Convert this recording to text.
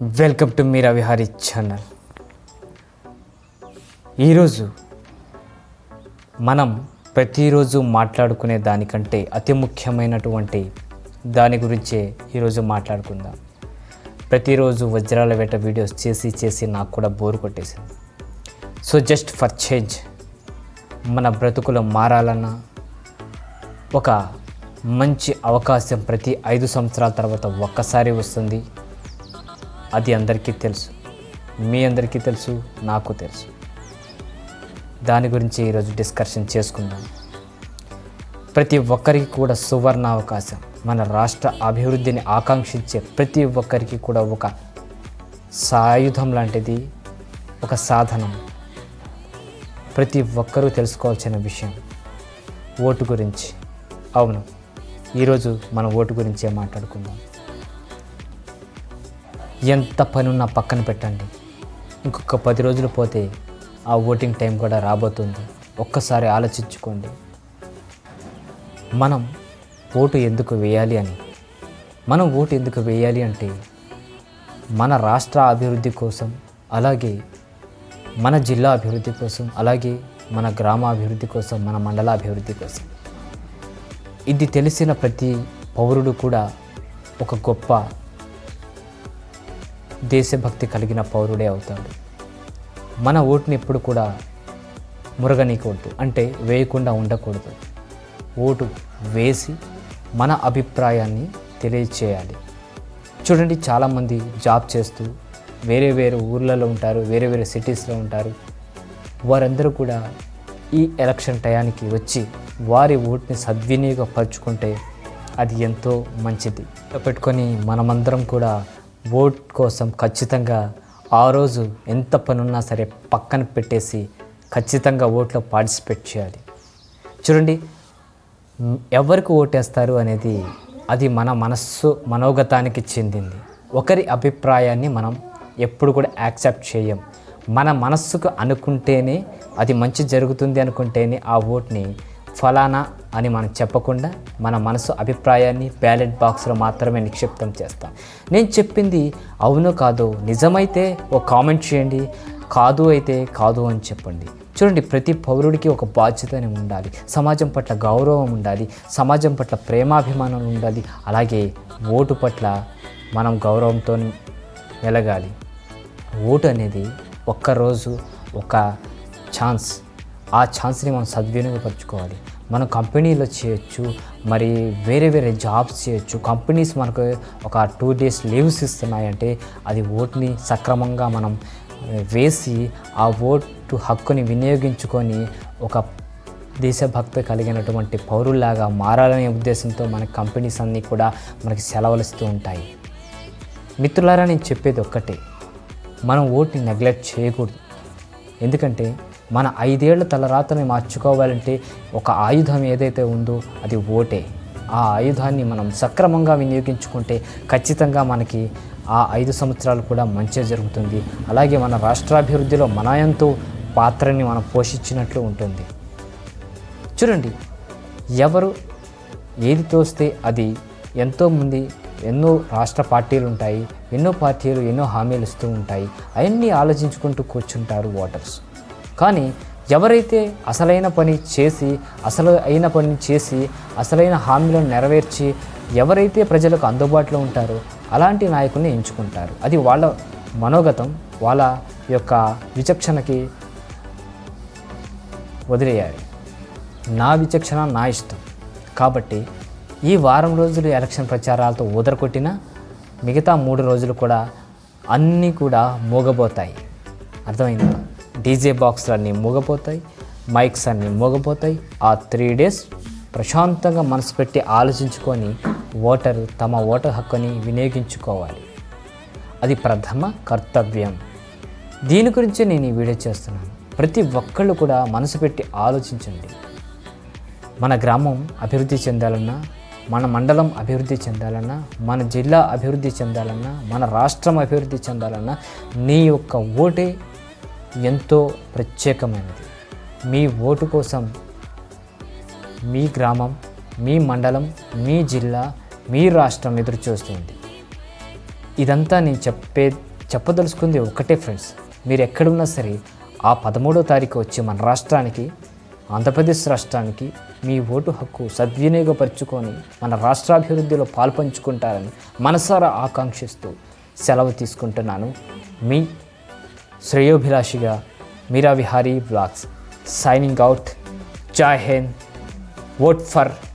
Welcome to Meera Vihari channel. ఈరోజు మనం ప్రతిరోజు మాట్లాడుకునే దానికంటే అతి ముఖ్యమైనటువంటి దాని గురించే ఈరోజు మాట్లాడుకుందాం. ప్రతిరోజు వజ్రాల వేట వీడియోస్ చేసి చేసి నాకు కూడా బోర్ కొట్టేసింది. సో జస్ట్ ఫర్ చేంజ్ మన బ్రతుకులు మారాలన్నా ఒక మంచి అవకాశం ప్రతి ఐదు సంవత్సరాల తర్వాత ఒక్కసారి వస్తుంది. అది అందరికీ తెలుసు. మీ అందరికీ తెలుసు నాకు తెలుసు. దాని గురించి ఈరోజు డిస్కషన్ చేసుకుందాం. ప్రతి ఒక్కరికి కూడా సువర్ణ అవకాశం మన రాష్ట్ర అభివృద్ధిని ఆకాంక్షించే ప్రతి ఒక్కరికి కూడా ఒక సాయుధం లాంటిది ఒక సాధనం. ప్రతి ఒక్కరూ తెలుసుకోవాల్సిన విషయం ఓటు గురించి. అవును ఈరోజు మన ఓటు గురించే మాట్లాడుకుందాం. ఎంత పని ఉన్నా పక్కన పెట్టండి. ఇంకొక పది రోజులు పోతే ఆ ఓటింగ్ టైం కూడా రాబోతుంది. ఒక్కసారి ఆలోచించుకోండి. మనం ఓటు ఎందుకు వేయాలి అని? మనం ఓటు ఎందుకు వేయాలి అంటే మన రాష్ట్ర అభివృద్ధి కోసం అలాగే మన జిల్లా అభివృద్ధి కోసం అలాగే మన గ్రామ అభివృద్ధి కోసం మన మండల అభివృద్ధి కోసం. ఇది తెలిసిన ప్రతి పౌరుడు కూడా ఒక గొప్ప దేశభక్తి కలిగిన పౌరుడే అవుతాడు. మన ఓటుని ఎప్పుడు కూడా మురగనీయకూడదు అంటే వేయకుండా ఉండకూడదు. ఓటు వేసి మన అభిప్రాయాన్ని తెలియచేయాలి. చూడండి చాలామంది జాబ్ చేస్తూ వేరే వేరే ఊర్లలో ఉంటారు వేరే వేరే సిటీస్లో ఉంటారు. వారందరూ కూడా ఈ ఎలక్షన్ టయానికి వచ్చి వారి ఓటుని సద్వినియోగపరుచుకుంటే అది ఎంతో మంచిది. పెట్టుకొని మనమందరం కూడా ఓట్ కోసం ఖచ్చితంగా ఆ రోజు ఎంత పనున్నా సరే పక్కన పెట్టేసి ఖచ్చితంగా ఓట్లో పార్టిసిపేట్ చేయాలి. చూడండి ఎవరికి ఓటేస్తారు అనేది అది మన మనస్సు మనోగతానికి చెందింది. ఒకరి అభిప్రాయాన్ని మనం ఎప్పుడు కూడా యాక్సెప్ట్ చేయం. మన మనస్సుకు అనుకుంటేనే అది మంచి జరుగుతుంది అనుకుంటేనే ఆ ఓట్ని ఫలానా అని మనం చెప్పకుండా మన మనసు అభిప్రాయాన్ని బ్యాలెట్ బాక్స్లో మాత్రమే నిక్షిప్తం చేస్తాం. నేను చెప్పింది అవును కాదు నిజమైతే ఓ కామెంట్ చేయండి కాదు అయితే కాదు అని చెప్పండి. చూడండి ప్రతి పౌరుడికి ఒక బాధ్యత అని ఉండాలి. సమాజం పట్ల గౌరవం ఉండాలి సమాజం పట్ల ప్రేమాభిమానం ఉండాలి. అలాగే ఓటు పట్ల మనం గౌరవంతో ఎలగాలి ఓటు అనేది ఒక్కరోజు ఒక ఛాన్స్. ఆ ఛాన్స్ని మనం సద్వినియోగపరచుకోవాలి. మనం కంపెనీలో చేయొచ్చు మరి వేరే వేరే జాబ్స్ చేయొచ్చు. కంపెనీస్ మనకు ఒక టూ డేస్ లీవ్స్ ఇస్తున్నాయంటే అది ఓట్ని సక్రమంగా మనం వేసి ఆ ఓటు హక్కుని వినియోగించుకొని ఒక దేశభక్తి కలిగినటువంటి పౌరుల్లాగా మారాలనే ఉద్దేశంతో మన కంపెనీస్ అన్నీ కూడా మనకి సెలవులు ఇస్తూ ఉంటాయి. మిత్రులారా నేను చెప్పేది ఒక్కటే. మనం ఓటుని నెగ్లెక్ట్ చేయకూడదు. ఎందుకంటే మన ఐదేళ్ళ తలరాతని మార్చుకోవాలంటే ఒక ఆయుధం ఏదైతే ఉందో అది ఓటే. ఆ ఆయుధాన్ని మనం సక్రమంగా వినియోగించుకుంటే ఖచ్చితంగా మనకి ఆ ఐదు సంవత్సరాలు కూడా మంచి జరుగుతుంది. అలాగే మన రాష్ట్రాభివృద్ధిలో మన ఎంతో పాత్రని మనం పోషించినట్లు ఉంటుంది. చూడండి ఎవరు ఏది తోస్తే అది ఎంతోమంది ఎన్నో రాష్ట్ర పార్టీలు ఉంటాయి ఎన్నో పార్టీలు ఎన్నో హామీలు ఇస్తూ ఉంటాయి. అవన్నీ ఆలోచించుకుంటూ కూర్చుంటారు ఓటర్స్. కానీ ఎవరైతే అసలైన పని చేసి అసలు అయిన పని చేసి అసలైన హామీలను నెరవేర్చి ఎవరైతే ప్రజలకు అందుబాటులో ఉంటారో అలాంటి నాయకుల్ని ఎంచుకుంటారు. అది వాళ్ళ మనోగతం వాళ్ళ యొక్క విచక్షణకి వదిలేయాలి. నా విచక్షణ నా ఇష్టం. కాబట్టి ఈ వారం రోజులు ఎలక్షన్ ప్రచారాలతో ఊదరకొట్టినా మిగతా మూడు రోజులు కూడా అన్నీ కూడా మోగబోతాయి. అర్థమైందా? డీజే బాక్స్లు అన్నీ మూగపోతాయి మైక్స్ అన్నీ మూగపోతాయి. ఆ త్రీ డేస్ ప్రశాంతంగా మనసు పెట్టి ఆలోచించుకొని ఓటరు తమ ఓటర్ హక్కుని వినియోగించుకోవాలి. అది ప్రథమ కర్తవ్యం. దీని గురించి నేను ఈ వీడియో చేస్తున్నాను. ప్రతి ఒక్కళ్ళు కూడా మనసు పెట్టి ఆలోచించండి. మన గ్రామం అభివృద్ధి చెందాలన్నా మన మండలం అభివృద్ధి చెందాలన్నా మన జిల్లా అభివృద్ధి చెందాలన్నా మన రాష్ట్రం అభివృద్ధి చెందాలన్నా నీ యొక్క ఓటే ఎంతో ప్రత్యేకమైనది. మీ ఓటు కోసం మీ గ్రామం మీ మండలం మీ జిల్లా మీ రాష్ట్రం ఎదురు చూస్తుంది ఇదంతా నేను చెప్పే చెప్పదలుచుకుంది ఒకటే ఫ్రెండ్స్. మీరు ఎక్కడున్నా సరే ఆ పదమూడో తారీఖు వచ్చి మన రాష్ట్రానికి ఆంధ్రప్రదేశ్ రాష్ట్రానికి మీ ఓటు హక్కు సద్వినియోగపరుచుకొని మన రాష్ట్రాభివృద్ధిలో పాల్పంచుకుంటారని మనసారా ఆకాంక్షిస్తూ సెలవు తీసుకుంటున్నాను. మీ శ్రేయోభిలాషిగా Meera Vihari blogs signing out Jai Hind vote for